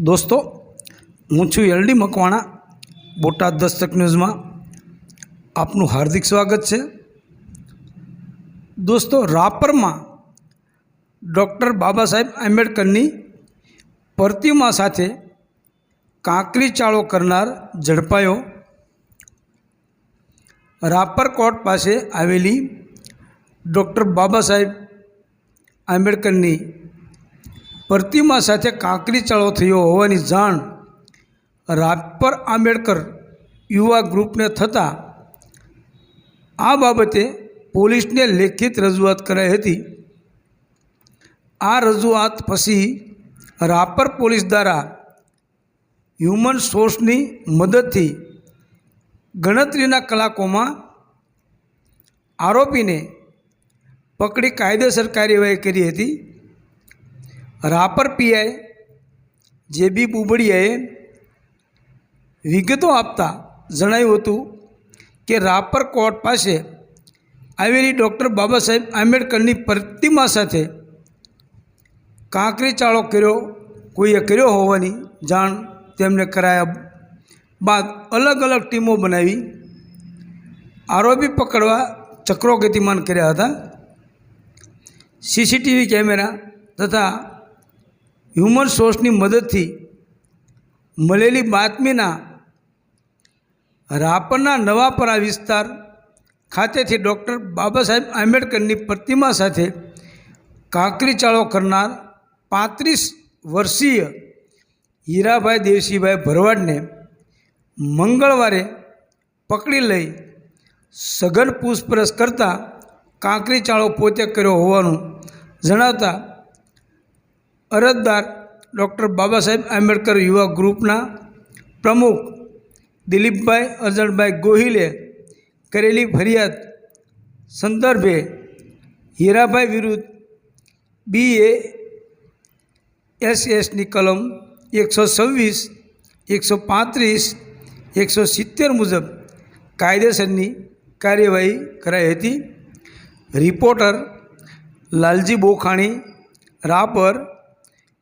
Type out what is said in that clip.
દોસ્તો, હું છું એલડી મકવાણા, બોટાદ દસ્તક ન્યૂઝમાં. આપનું હાર્દિક સ્વાગત છે. દોસ્તો, રાપરમાં ડૉક્ટર બાબા સાહેબ આંબેડકરની પ્રતિમા સાથે કાંકરી ચાળો કરનાર ઝડપાયો. રાપર કોર્ટ પાસે આવેલી ડૉક્ટર બાબા સાહેબ આંબેડકરની પ્રતિમા સાથે કાંકરી ચાળો થયો હોવાની જાણ રાપર આંબેડકર યુવા ગ્રુપને થતાં આ બાબતે પોલીસને લેખિત રજૂઆત કરાઈ હતી. આ રજૂઆત પછી રાપર પોલીસ દ્વારા હ્યુમન સોર્સની મદદથી ગણતરીના કલાકોમાં આરોપીને પકડી કાયદેસર કાર્યવાહી કરી હતી. રાપર પીઆઈ જે બી બુબડિયાએ વિગતો આપતા જણાવ્યું હતું કે રાપર કોર્ટ પાસે આવેલી ડૉક્ટર બાબા સાહેબ આંબેડકરની પ્રતિમા સાથે કાંકરી ચાળો કર્યો, કોઈએ કર્યો હોવાની જાણ તેમને કરાયા બાદ અલગ અલગ ટીમો બનાવી, આરોપી પકડવા ચક્રો ગતિમાન કર્યા હતા. સીસીટીવી કેમેરા તથા હ્યુમન સોર્સની મદદથી મળેલી બાતમીના રાપરના નવાપરા વિસ્તાર ખાતેથી ડૉક્ટર બાબા સાહેબ આંબેડકરની પ્રતિમા સાથે કાંકરી ચાળો કરનાર પાંત્રીસ વર્ષીય હીરાભાઈ દેવસીભાઈ ભરવાડને મંગળવારે પકડી લઈ સઘન પૂછપરછ કરતાં કાંકરી ચાળો પોતે કર્યો હોવાનું જણાવતા અરજદાર ડૉક્ટર બાબા સાહેબ આંબેડકર યુવા ગ્રુપના પ્રમુખ દિલીપભાઈ અરજણભાઈ ગોહિલે કરેલી ફરિયાદ સંદર્ભે હીરાભાઈ વિરુદ્ધ બી એ એસ એસની કલમ એકસો છવ્વીસ, એકસો પાંત્રીસ, એકસો સિત્તેર મુજબ કાયદેસરની કાર્યવાહી કરાઈ હતી. Reporter Lalji Bokhani, Rapar